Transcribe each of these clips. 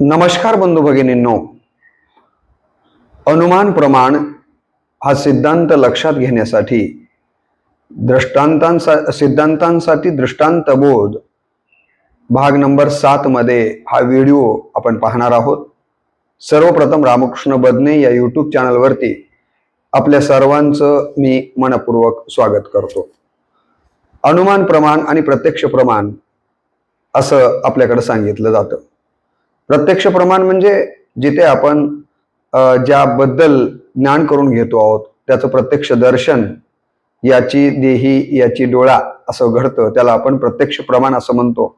नमस्कार बंधू भगिनींनो. अनुमान प्रमाण हा सिद्धांत लक्षात घेण्यासाठी दृष्टांतांसा सिद्धांतांसाठी दृष्टांत बोध भाग नंबर सातमध्ये हा व्हिडिओ आपण पाहणार आहोत. सर्वप्रथम रामकृष्ण बदने या यूट्यूब चॅनलवरती आपल्या सर्वांचं मी मनपूर्वक स्वागत करतो. अनुमान प्रमाण आणि प्रत्यक्ष प्रमाण असं आपल्याकडे सांगितलं जातं. प्रत्यक्ष प्रमाण म्हणजे जिथे आपण ज्याबद्दल ज्ञान करून घेतो आहोत त्याचं प्रत्यक्ष दर्शन याची देही याची डोळा असं घडतं त्याला आपण प्रत्यक्ष प्रमाण असं म्हणतो.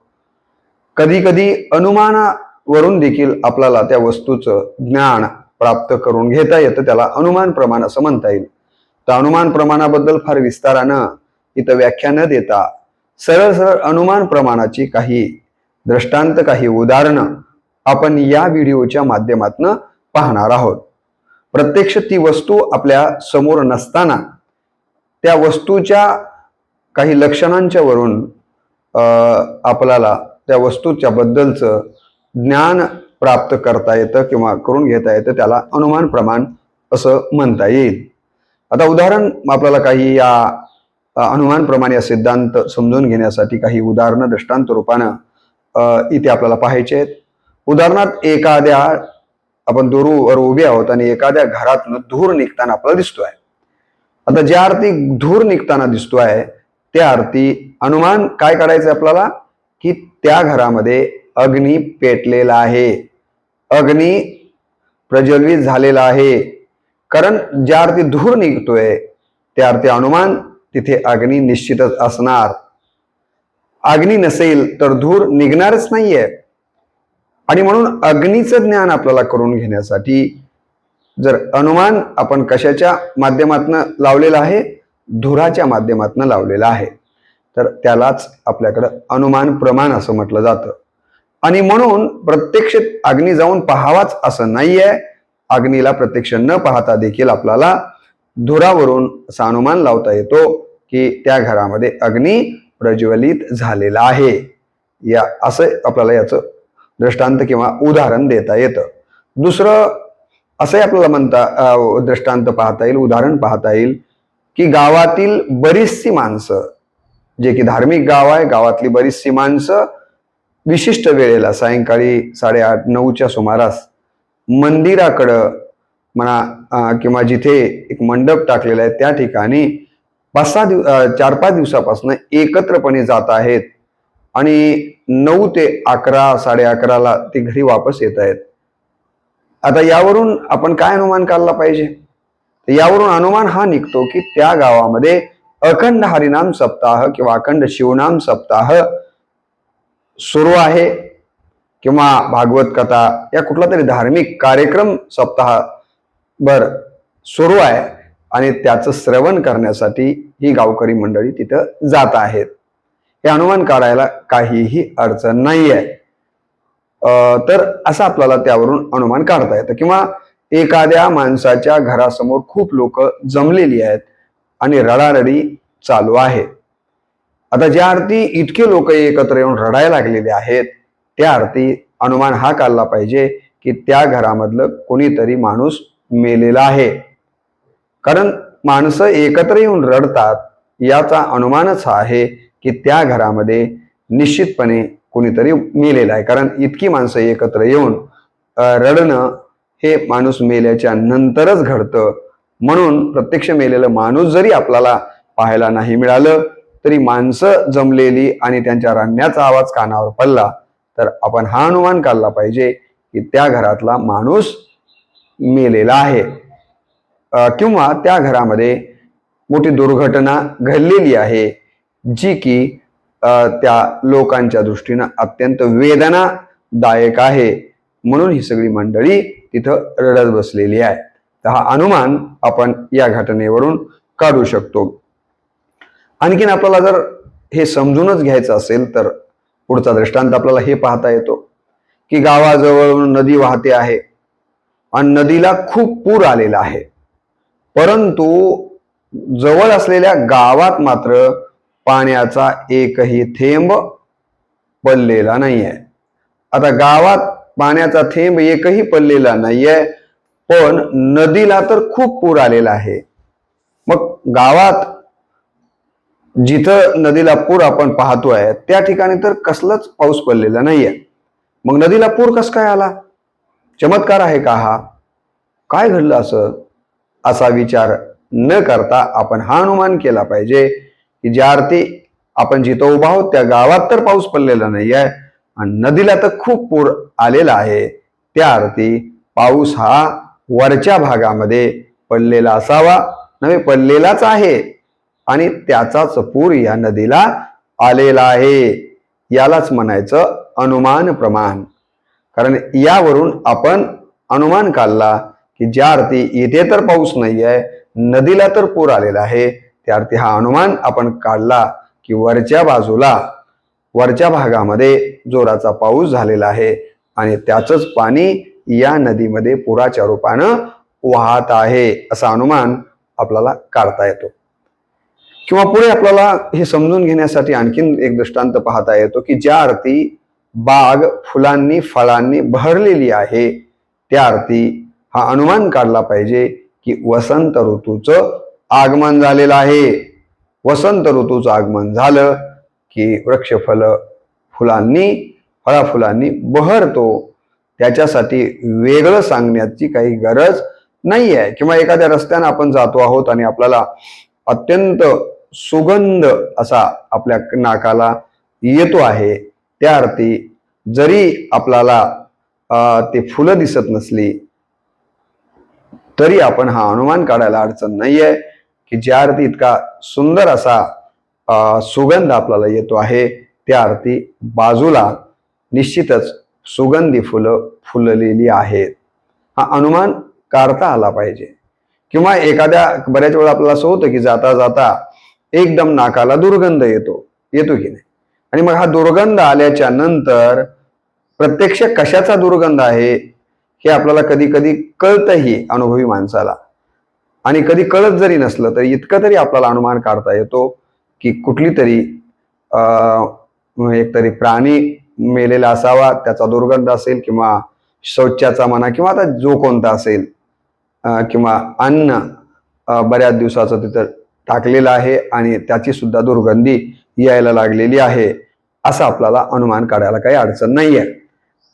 कधी कधी अनुमानावरून देखील आपल्याला त्या वस्तूचं ज्ञान प्राप्त करून घेता येतं त्याला अनुमान प्रमाण असं म्हणता येईल. तर अनुमान प्रमाणाबद्दल फार विस्तारानं इथं व्याख्या न देता सरळ सरळ अनुमान प्रमाणाची काही दृष्टांत काही उदाहरणं आपण या व्हिडिओच्या माध्यमातून पाहणार आहोत. प्रत्यक्ष ती वस्तू आपल्यासमोर नसताना त्या वस्तूच्या काही लक्षणांच्या वरून अं, आपल्याला त्या वस्तूच्या बद्दलचं ज्ञान प्राप्त करता येतं किंवा करून घेता येतं त्याला अनुमान प्रमाण असं म्हणता येईल. आता उदाहरण आपल्याला काही या अनुमान प्रमाण या सिद्धांत समजून घेण्यासाठी काही उदाहरणं दृष्टांत रूपानं इथे आपल्याला पाहायचे आहेत. उदाहरणार्थ एखाद्या आपण दुरूवर उभे आहोत आणि एखाद्या घरातनं धूर निघताना आपल्याला दिसतोय. आता ज्या अर्थी धूर निघताना दिसतोय त्या अर्थी अनुमान काय काढायचं आपल्याला? की त्या घरामध्ये अग्नी पेटलेला आहे. अग्नी प्रज्वलित झालेला आहे. कारण ज्या अर्थी धूर निघतोय त्या अर्थी अनुमान तिथे अग्नी निश्चितच असणार. अग्नी नसेल तर धूर निघणारच नाहीये. आणि म्हणून अग्नीचं ज्ञान आपल्याला करून घेण्यासाठी जर अनुमान आपण कशाच्या माध्यमातनं लावलेलं आहे? धुराच्या माध्यमातनं लावलेलं आहे. तर त्यालाच आपल्याकडं अनुमान प्रमाण असं म्हटलं जातं. आणि म्हणून प्रत्यक्ष अग्नी जाऊन पाहावाच असं नाहीये. अग्नीला प्रत्यक्ष न पाहता देखील आपल्याला धुरावरून असा अनुमान लावता येतो की त्या घरामध्ये अग्नी प्रज्वलित झालेला आहे. या असं आपल्याला याचं दृष्टांत किंवा उदाहरण देता येतं. दुसरं असंही आपल्याला म्हणता दृष्टांत पाहता येईल उदाहरण पाहता येईल की गावातील बरीचशी माणसं जे की धार्मिक गाव आहे गावातली बरीचशी माणसं विशिष्ट वेळेला सायंकाळी साडेआठ नऊच्या सुमारास मंदिराकडं म्हणा किंवा जिथे एक मंडप टाकलेला आहे त्या ठिकाणी पाच सहा दिव चार पाच दिवसापासून एकत्रपणे जात आहेत. आणि नऊ ते अकरा साडे अकराला ते घरी वापस येत आहेत. आता यावरून आपण काय अनुमान काढला पाहिजे? तर यावरून अनुमान हा निघतो की त्या गावामध्ये अखंड हरिनाम सप्ताह किंवा अखंड शिवनाम सप्ताह सुरू आहे किंवा भागवत कथा या कुठला तरी धार्मिक कार्यक्रम सप्ताह बर सुरू आहे आणि त्याचं श्रवण करण्यासाठी ही गावकरी मंडळी तिथं जात आहेत. हे अनुमान काढायला काहीही अडचण नाही आहे तर असं आपल्याला त्यावरून अनुमान काढता येतं. किंवा एखाद्या माणसाच्या घरासमोर खूप लोक जमलेली आहेत आणि रडारडी चालू आहे. आता ज्या अर्थी इतके लोक एकत्र येऊन रडायला लागलेले आहेत त्या अर्थी अनुमान हा काढला पाहिजे की त्या घरामधलं कोणीतरी माणूस मेलेला आहे. कारण माणसं एकत्र येऊन रडतात याचा अनुमानच हा आहे की त्या घरामध्ये निश्चितपणे कोणीतरी मेलेला आहे. कारण इतकी माणसं एकत्र येऊन रडणं हे माणूस मेल्याच्या नंतरच घडतं. म्हणून प्रत्यक्ष मेलेलं माणूस जरी आपल्याला पाहायला नाही मिळालं तरी माणसं जमलेली आणि त्यांच्या रडण्याचा आवाज कानावर पडला तर आपण हा अनुमान काढला पाहिजे की त्या घरातला माणूस मेलेला आहे. किंवा त्या घरामध्ये मोठी दुर्घटना घडलेली आहे. जी की त्या लोकांच्या दृष्टीनं अत्यंत वेदनादायक आहे. म्हणून ही सगळी मंडळी तिथं रडत बसलेली आहे तर हा अनुमान आपण या घटनेवरून काढू शकतो. आणखीन आपल्याला जर हे समजूनच घ्यायचं असेल तर पुढचा दृष्टांत आपल्याला हे पाहता येतो की गावाजवळून नदी वाहते आहे आणि नदीला खूप पूर आलेला आहे. परंतु जवळ असलेल्या गावात मात्र पाण्याचा एकही थेंब पडलेला नाहीये. आता गावात पाण्याचा थेंब एकही पडलेला नाहीये पण नदीला तर खूप पूर आलेला आहे. मग गावात जिथं नदीला पूर आपण पाहतोय त्या ठिकाणी तर कसलाच पाऊस पडलेला नाहीये. मग नदीला पूर कस काय आला? चमत्कार आहे का हा? काय घडलं असं? असा विचार न करता आपण हा अनुमान केला पाहिजे. की ज्या अर्थी आपण जिथं उभा आहोत त्या गावात तर पाऊस पडलेला नाही आहे आणि नदीला तर खूप पूर आलेला आहे. त्या अर्थी पाऊस हा वरच्या भागामध्ये पडलेला असावा नव्हे पडलेलाच आहे आणि त्याचाच पूर या नदीला आलेला आहे. यालाच म्हणायचं अनुमान प्रमाण. कारण यावरून आपण अनुमान काढला की ज्या अर्थी इथे तर पाऊस नाही आहे नदीला तर पूर आलेला आहे त्या अर्थी हा अनुमान आपण काढला की वरच्या बाजूला वरच्या भागामध्ये जोराचा पाऊस झालेला आहे आणि त्याचंच पाणी या नदीमध्ये पुराच्या रूपानं वाहत आहे असा अनुमान आपल्याला काढता येतो. किंवा पुढे आपल्याला हे समजून घेण्यासाठी आणखीन एक दृष्टांत पाहता येतो की ज्या अर्थी बाग फुलांनी फळांनी बहरलेली आहे त्या अर्थी हा अनुमान काढला पाहिजे की वसंत ऋतूचं आगमन झालेलं आहे. वसंत ऋतूचं आगमन झालं की वृक्षफल फुलांनी फळाफुलांनी बहरतो. त्याच्यासाठी वेगळं सांगण्याची काही गरज नाही आहे किंवा एखाद्या रस्त्यानं आपण जातो आहोत आणि आपल्याला अत्यंत सुगंध असा आपल्या नाकाला येतो आहे. त्या अर्थी जरी आपल्याला ते फुलं दिसत नसली तरी आपण हा अनुमान काढायला अडचण नाही आहे की ज्या अर्थी इतका सुंदर असा सुगंध आपल्याला येतो आहे त्या अर्थी बाजूला निश्चितच सुगंधी फुलं फुललेली आहेत. हा अनुमान काढता आला पाहिजे. किंवा एखाद्या बऱ्याच वेळा आपल्याला असं होतं की जाता जाता एकदम नाकाला दुर्गंध येतो येतो की नाही? आणि मग हा दुर्गंध आल्याच्यानंतर प्रत्यक्ष कशाचा दुर्गंध आहे हे आपल्याला कधी कधी कळतही अनुभवी माणसाला. आणि कधी कळत जरी नसलं तरी इतकं तरी आपल्याला अनुमान काढता येतो की कुठली तरी एक तरी प्राणी मेलेला असावा त्याचा दुर्गंध असेल किंवा शौचाचा म्हणा किंवा आता जो कोणता असेल किंवा अन्न बऱ्याच दिवसाचं तिथं टाकलेलं आहे आणि त्याची सुद्धा दुर्गंधी यायला लागलेली आहे असं आपल्याला अनुमान काढायला काही अडचण नाही आहे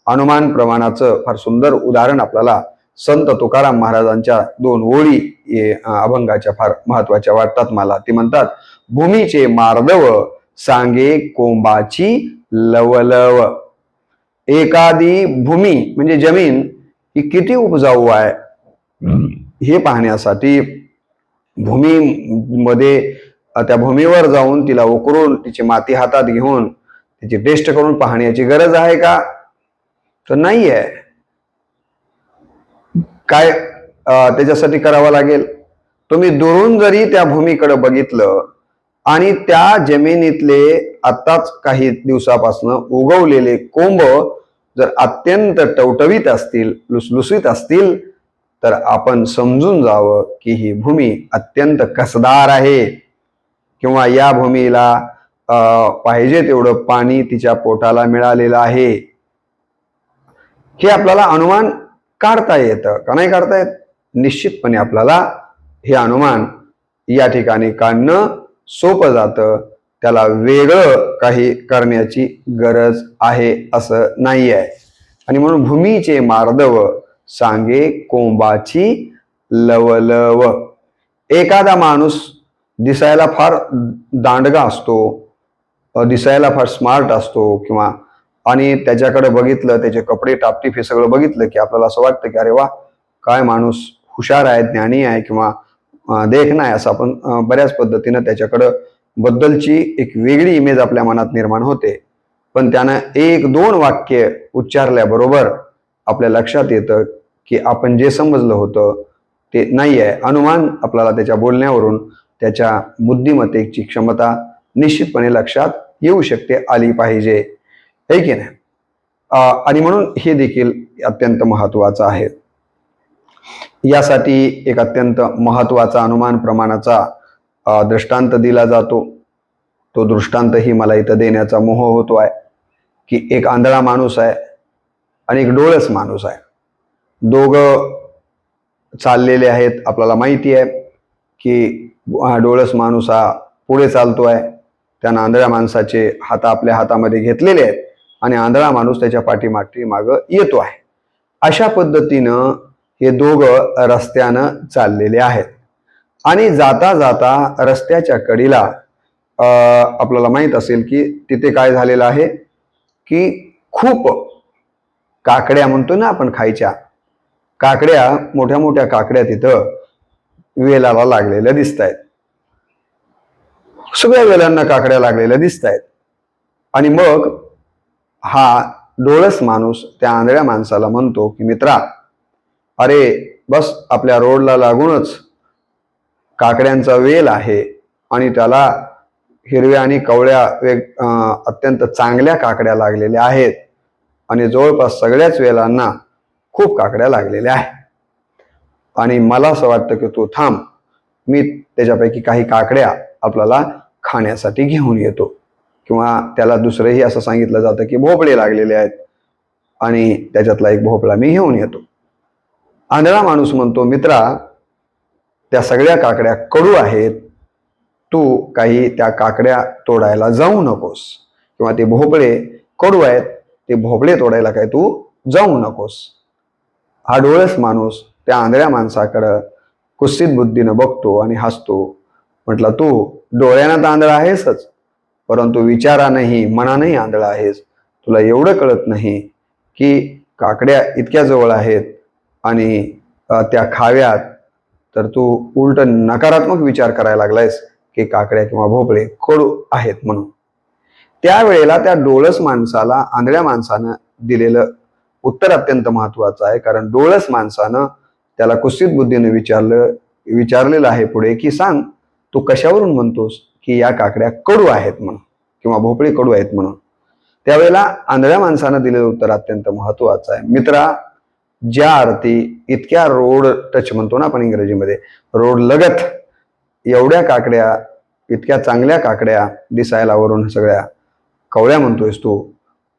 अनुमान प्रमाणाचं फार सुंदर उदाहरण आपल्याला संत तुकाराम महाराजांच्या दोन ओळी अभंगाच्या फार महत्त्वाच्या वाटतात मला. ते म्हणतात भूमीचे मार्दव सांगे कोंबाची लवलव. एखादी भूमी म्हणजे जमीन ही किती उपजाऊ आहे? हे पाहण्यासाठी भूमीमध्ये त्या भूमीवर जाऊन तिला उकरून तिची माती हातात घेऊन तिची टेस्ट करून पाहण्याची गरज आहे का? तर नाही आहे काय त्याच्यासाठी करावं लागेल? तुम्ही दुरून जरी त्या भूमीकडे बघितलं आणि त्या जमिनीतले आत्ताच काही दिवसापासून उगवलेले कोंब जर अत्यंत टवटवीत असतील लुसलुसीत असतील तर आपण समजून जावं की ही भूमी अत्यंत कसदार आहे. किंवा या भूमीला पाहिजे तेवढं पाणी तिच्या पोटाला मिळालेलं आहे. हे आपल्याला अनुमान काढता येतं का नाही काढता येत? निश्चितपणे आपल्याला हे अनुमान या ठिकाणी काढणं सोपं जातं. त्याला वेगळं काही करण्याची गरज आहे असं नाही आहे. आणि म्हणून भूमीचे मार्दव सांगे कोंबाची लवलव. एखादा माणूस दिसायला फार दांडगा असतो दिसायला फार स्मार्ट असतो किंवा आणि त्याच्याकडे बघितलं त्याचे कपडे टापटीप हे सगळं बघितलं की आपल्याला असं वाटतं की अरे वा काय माणूस हुशार आहे ज्ञानी आहे किंवा देख नाही आहे असं आपण बऱ्याच पद्धतीनं त्याच्याकडं बद्दलची एक वेगळी इमेज आपल्या मनात निर्माण होते. पण त्यानं एक दोन वाक्य उच्चारल्याबरोबर आपल्या लक्षात येतं की आपण जे समजलं होतं ते नाही आहे अनुमान आपल्याला त्याच्या बोलण्यावरून त्याच्या बुद्धिमत्तेची क्षमता निश्चितपणे लक्षात येऊ शकते आली पाहिजे. हे की नाही? आणि म्हणून हे देखील अत्यंत महत्वाचं आहे. यासाठी एक अत्यंत महत्त्वाचा अनुमान प्रमाणाचा दृष्टांत दिला जातो. तो दृष्टांतही मला इथं देण्याचा मोह होतो आहे की एक आंधळा माणूस आहे आणि एक डोळस माणूस आहे. दोघं चाललेले आहेत आपल्याला माहिती आहे की हा डोळस माणूस हा पुढे चालतो आहे त्या आंधळ्या माणसाचे हात आपल्या हातामध्ये घेतलेले आहेत. आणि आंधळा माणूस त्याच्या पाठीमाठी मागं येतो आहे. अशा पद्धतीनं हे दोघं रस्त्यानं चाललेले आहेत. आणि जाता जाता रस्त्याच्या कडीला अं, आपल्याला माहीत असेल की तिथे काय झालेलं आहे? की खूप काकड्या म्हणतो ना आपण खायच्या काकड्या मोठ्या मोठ्या काकड्या तिथं वेलाला लागलेल्या दिसत आहेत सगळ्या वेलांना काकड्या लागलेल्या दिसत आहेत आणि मग हा डोळस माणूस त्या आंधळ्या माणसाला म्हणतो की मित्रा अरे बस आपल्या रोडला लागूनच काकड्यांचा वेल आहे आणि त्याला हिरव्या आणि कवळ्या वेग अत्यंत चांगल्या काकड्या लागलेल्या आहेत आणि जवळपास सगळ्याच वेलांना खूप काकड्या लागलेल्या आहेत. आणि मला असं वाटतं की तू थांब मी त्याच्यापैकी काही काकड्या आपल्याला खाण्यासाठी घेऊन येतो. किंवा त्याला दुसरंही असं सांगितलं जातं की भोपळे लागलेले आहेत. आणि त्याच्यातला एक भोपळा मी घेऊन येतो. आंधळा माणूस म्हणतो मित्रा त्या सगळ्या काकड्या कडू आहेत. तू काही त्या काकड्या तोडायला जाऊ नकोस. किंवा ते भोपळे कडू आहेत ते भोपळे तोडायला काय तू जाऊ नकोस. हा डोळस माणूस त्या आंधळ्या माणसाकडं कुस्सीत बुद्धीनं बघतो आणि हसतो. म्हटलं तू डोळ्यानं तर आंधळा आहेसच. परंतु विचारानंही मनानंही आंधळा आहेस. तुला एवढं कळत नाही की काकड्या इतक्या जवळ आहेत आणि त्या खाव्यात. तर तू उलट नकारात्मक विचार करायला लागलायस की काकड्या किंवा भोपळे कडू आहेत म्हणून. त्यावेळेला त्या डोळस माणसाला आंधळ्या माणसानं दिलेलं उत्तर अत्यंत महत्वाचं आहे. कारण डोळस माणसानं त्याला कुस्तीत बुद्धीने विचारलं विचारलेलं आहे पुढे की सांग तू कशावरून म्हणतोस? की या काकड्या कडू आहेत म्हणून किंवा भोपळी कडू आहेत म्हणून. त्यावेळेला आंधळ्या माणसानं दिलेलं उत्तर अत्यंत महत्वाचं आहे. मित्रा ज्या अर्थी इतक्या रोड टच म्हणतो ना आपण इंग्रजीमध्ये रोड लगत एवढ्या काकड्या इतक्या चांगल्या काकड्या दिसायला वरून सगळ्या कवळ्या म्हणतोयस तू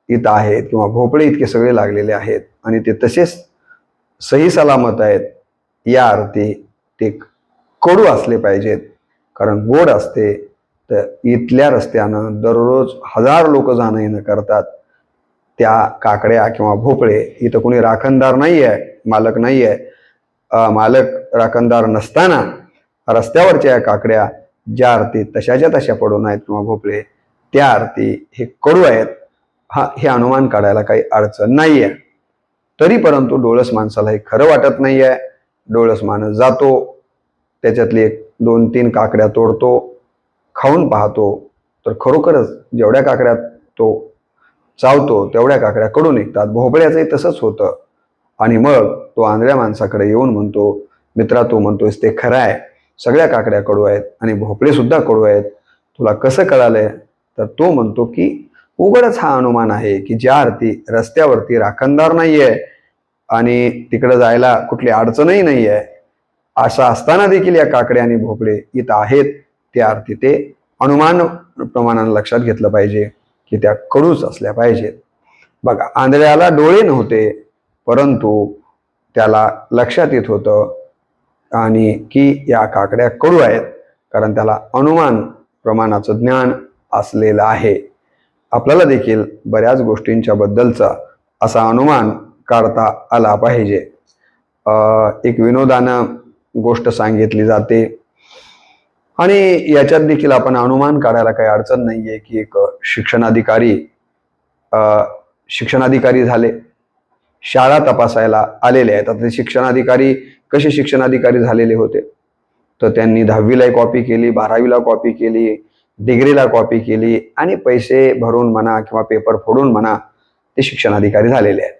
इथं आहेत किंवा भोपळे इतके सगळे लागलेले आहेत आणि ते तसेच सही सलामत आहेत या अर्थी ते कडू असले पाहिजेत कारण गोड असते तर इथल्या रस्त्यानं दररोज हजार लोक जाणं येणं करतात. त्या काकड्या किंवा भोपळे इथं कोणी राखणदार नाही आहे मालक नाही आहे मालक राखणदार नसताना रस्त्यावरच्या या काकड्या ज्या आरती तशाच्या तशा पडून आहेत किंवा भोपळे त्या आरती हे कडू आहेत. हा हे अनुमान काढायला काही अडचण नाही आहे तरी परंतु डोळस माणसाला हे खरं वाटत नाही आहे डोळस माणूस जातो. त्याच्यातली एक दोन तीन काकड्या तोडतो. खाऊन पाहतो तर खरोखरच जेवढ्या काकड्या तो चावतो तेवढ्या काकड्या कडू निघतात. भोपळ्याचंही तसंच होतं. आणि मग तो आंधळ्या माणसाकडे येऊन म्हणतो मित्रा तू म्हणतोयस ते खरं आहे. सगळ्या काकड्या कडू आहेत आणि भोपळे सुद्धा कडू आहेत. तुला कसं कळालंय? तर तो म्हणतो की उघडच हा अनुमान आहे की ज्या अर्थी रस्त्यावरती राखणदार नाहीये आणि तिकडे जायला कुठली अडचणही नाहीये असं असताना देखील या काकड्या आणि भोपळे इथं आहेत. त्या अर्थी ते अनुमान प्रमाणानं लक्षात घेतलं पाहिजे की त्या कडूच असल्या पाहिजेत. बघा आंधळ्याला डोळे नव्हते परंतु त्याला लक्षात येत होतं आणि की या काकड्या कडू आहेत कारण त्याला अनुमान प्रमाणाचं ज्ञान असलेलं आहे. आपल्याला देखील बऱ्याच गोष्टींच्या बद्दलचा असा अनुमान काढता आला पाहिजे. अं, एक विनोदानं गोष्ट सांगितली जाते आणि याच्यात देखील आपण अनुमान काढायला काही अडचण नाहीये की एक शिक्षणाधिकारी शिक्षणाधिकारी झाले. शाळा तपासायला आलेले आहेत. आता ते शिक्षणाधिकारी कसे शिक्षणाधिकारी झालेले होते? तर त्यांनी दहावीला कॉपी केली बारावीला कॉपी केली डिग्रीला कॉपी केली आणि पैसे भरून म्हणा किंवा पेपर फोडून म्हणा ते शिक्षणाधिकारी झालेले आहेत.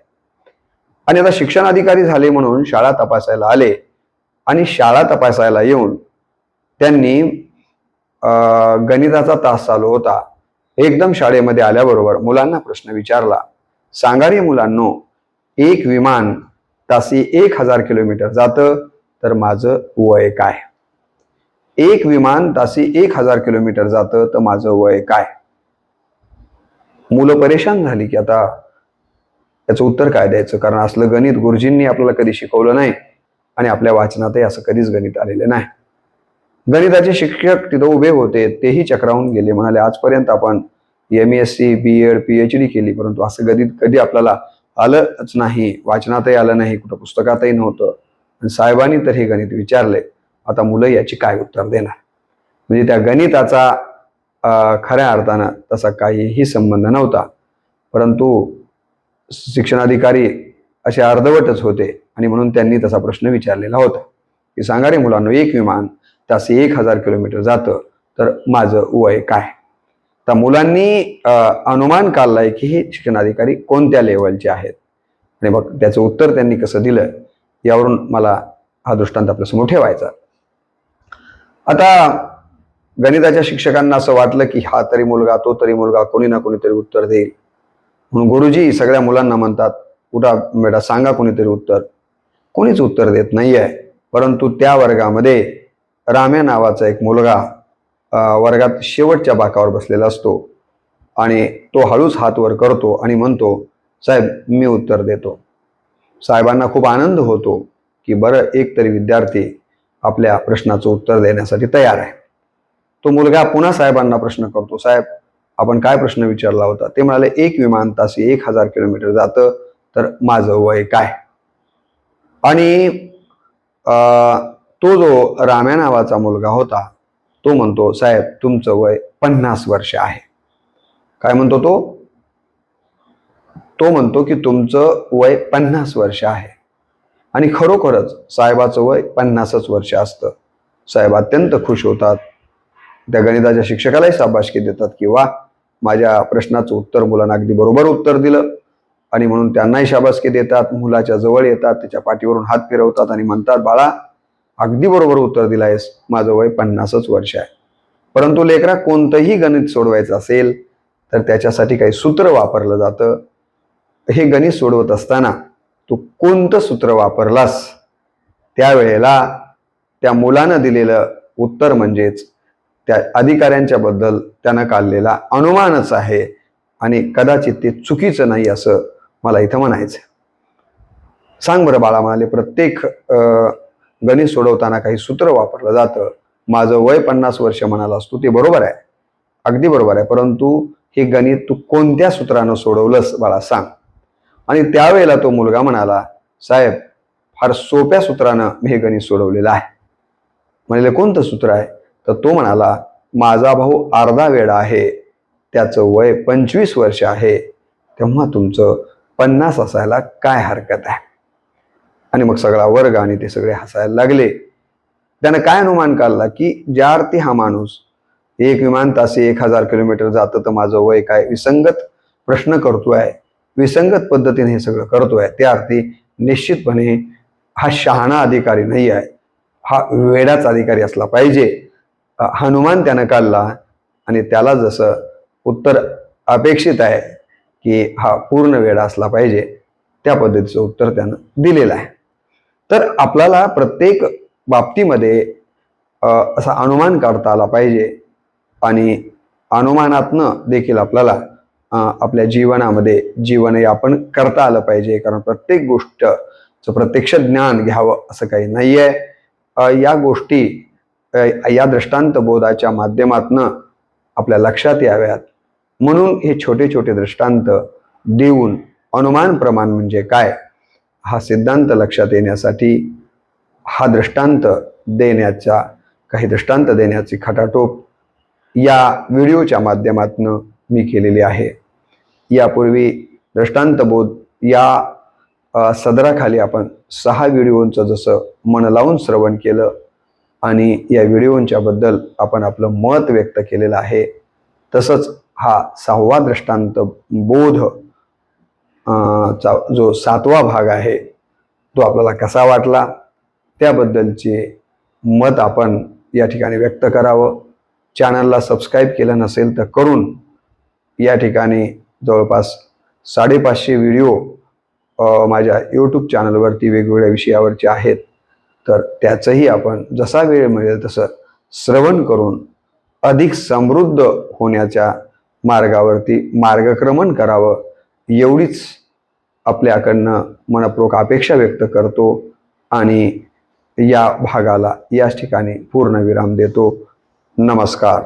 आणि आता शिक्षणाधिकारी झाले म्हणून शाळा तपासायला आले आणि शाळा तपासायला येऊन त्यांनी अं, गणिताचा तास चालू होता. एकदम शाळेमध्ये आल्याबरोबर मुलांना प्रश्न विचारला. सांगारी मुलांनो एक विमान तासी एक हजार किलोमीटर जातं तर माझं वय काय? एक विमान तासी एक हजार किलोमीटर जातं तर माझं वय काय? मुलं परेशान झाली की आता याचं उत्तर काय द्यायचं? कारण असलं गणित गुरुजींनी आपल्याला कधी शिकवलं नाही आणि आपल्या वाचनातही असं कधीच गणित आलेलं नाही. गणिताचे शिक्षक तिथं उभे होते तेही चक्रावून गेले. म्हणाले आजपर्यंत आपण M S C B ed P H D केली परंतु असं गणित कधी आपल्याला आलंच नाही. वाचनातही आलं नाही कुठं पुस्तकातही नव्हतं. आणि साहेबांनी तर हे गणित विचारले. आता मुलं याची काय उत्तर देणार? म्हणजे त्या गणिताचा खऱ्या अर्थानं तसा काहीही संबंध नव्हता. परंतु शिक्षणाधिकारी असे अर्धवटच होते आणि म्हणून त्यांनी तसा प्रश्न विचारलेला होता. की सांगा रे मुलांनो एक विमान त्यास एक हजार किलोमीटर जातं. तर माझं वय काय? तर मुलांनी अनुमान काढलंय की हे शिक्षणाधिकारी कोणत्या लेवलचे आहेत? आणि मग त्याचं उत्तर त्यांनी कसं दिलं यावरून मला हा दृष्टांत आपल्यासमोर ठेवायचा. आता गणिताच्या शिक्षकांना असं वाटलं की हा तरी मुलगा तो तरी मुलगा कोणी ना कोणीतरी उत्तर देईल. म्हणून गुरुजी सगळ्या मुलांना म्हणतात उठा बेटा सांगा कोणीतरी उत्तर. कोणीच उत्तर देत नाहीये. परंतु त्या वर्गामध्ये राम्या नावाचा एक मुलगा वर्गात शेवटच्या बाकावर बसलेला असतो आणि तो हळूच हात वर करतो आणि म्हणतो साहेब मी उत्तर देतो. साहेबांना खूप आनंद होतो की बरं एक तरी विद्यार्थी आपल्या प्रश्नाचं उत्तर देण्यासाठी तयार आहे. तो मुलगा पुन्हा साहेबांना प्रश्न करतो साहेब आपण काय प्रश्न विचारला होता? ते म्हणाले एक विमान तासी एक हजार किलोमीटर जातं तर माझं वय काय? आणि तो जो राम्या नावाचा मुलगा होता तो म्हणतो साहेब तुमचं वय पन्नास वर्ष आहे. काय म्हणतो तो? तो म्हणतो की तुमचं वय पन्नास वर्ष आहे. आणि खरोखरच साहेबाचं वय पन्नासच वर्ष असतं. साहेब अत्यंत खुश होतात. त्या गणिताच्या शिक्षकालाही शाबासकी देतात की वा माझ्या प्रश्नाचं उत्तर मुलांना अगदी बरोबर उत्तर दिलं. आणि म्हणून त्यांनाही शाबासकी देतात. मुलाच्या जवळ येतात त्याच्या पाठीवरून हात फिरवतात आणि म्हणतात बाळा अगदी बरोबर उत्तर दिलं आहेस माझं वय पन्नासच वर्ष आहे. परंतु लेकरा कोणतंही गणित सोडवायचं असेल तर त्याच्यासाठी काही सूत्र वापरलं जातं. हे गणित सोडवत असताना तू कोणतं सूत्र वापरलास? त्यावेळेला त्या मुलानं दिलेलं उत्तर म्हणजेच त्या अधिकाऱ्यांच्या बद्दल त्यानं काढलेला अनुमानच आहे आणि कदाचित ते चुकीचं नाही असं मला इथं म्हणायचं सांग बरं बाळा म्हणाले प्रत्येक गणित सोडवताना काही सूत्र वापरलं जातं. माझं वय पन्नास वर्ष म्हणाला असतो ते बरोबर आहे. अगदी बरोबर आहे परंतु हे गणित तू कोणत्या सूत्रानं सोडवलंस बाळा सांग. आणि त्यावेळेला तो मुलगा म्हणाला साहेब फार सोप्या सूत्रानं मी हे गणित सोडवलेलं आहे. म्हणले कोणतं सूत्र आहे? तर तो म्हणाला माझा भाऊ अर्धा वेळा आहे त्याचं वय पंचवीस वर्ष आहे तेव्हा तुमचं पन्नास असायला काय हरकत आहे? आणि मग सगळा वर्ग आणि ते सगळे हसायला लागले. त्यानं काय अनुमान काढला की ज्या अर्थी हा माणूस एक विमान तासी एक हजार किलोमीटर जातं तर माझं वय काय विसंगत प्रश्न करतोय विसंगत पद्धतीने हे सगळं करतोय त्या अर्थी निश्चितपणे हा शहाणा अधिकारी नाही आहे हा वेडाच अधिकारी असला पाहिजे. हनुमान त्यानं काढला आणि त्याला जसं उत्तर अपेक्षित आहे की हा पूर्ण वेडा असला पाहिजे त्या पद्धतीचं उत्तर त्यानं दिलेलं आहे. तर आपल्याला प्रत्येक बाबतीमध्ये असा अनुमान काढता आला पाहिजे. आणि अनुमानातनं देखील आपल्याला आपल्या जीवनामध्ये जीवनयापन करता आलं पाहिजे. कारण प्रत्येक गोष्टचं प्रत्यक्ष ज्ञान घ्यावं असं काही नाही आहे या गोष्टी या दृष्टांत बोधाच्या माध्यमातनं आपल्या लक्षात याव्यात. म्हणून हे छोटे छोटे दृष्टांत देऊन अनुमान प्रमाण म्हणजे काय? हा सिद्धांत लक्षात येण्यासाठी हा दृष्टांत देण्याचा काही दृष्टांत देण्याची खटाटोप या व्हिडिओच्या माध्यमातून मी केलेली आहे. यापूर्वी दृष्टांतबोध या सदराखाली आपण सहा व्हिडिओंचं जसं मन लावून श्रवण केलं आणि या व्हिडिओंच्या बद्दल आपण आपलं मत व्यक्त केलेलं आहे तसंच हा सहावा दृष्टांत बोध चा जो सातवा भाग आहे तो आपल्याला कसा वाटला? त्याबद्दलचे मत आपण या ठिकाणी व्यक्त करावं. चॅनलला सबस्क्राईब केलं नसेल तर करून या ठिकाणी जवळपास साडेपाचशे व्हिडिओ माझ्या यूट्यूब चॅनलवरती वेगवेगळ्या विषयावरचे आहेत. तर त्याचंही आपण जसा वेळ मिळेल तसं श्रवण करून अधिक समृद्ध होण्याच्या मार्गावरती मार्गक्रमण करावं. एवढीच आपल्याकडनं मनपूर्वक अपेक्षा व्यक्त करतो आणि या भागाला याच ठिकाणी पूर्ण विराम देतो. नमस्कार.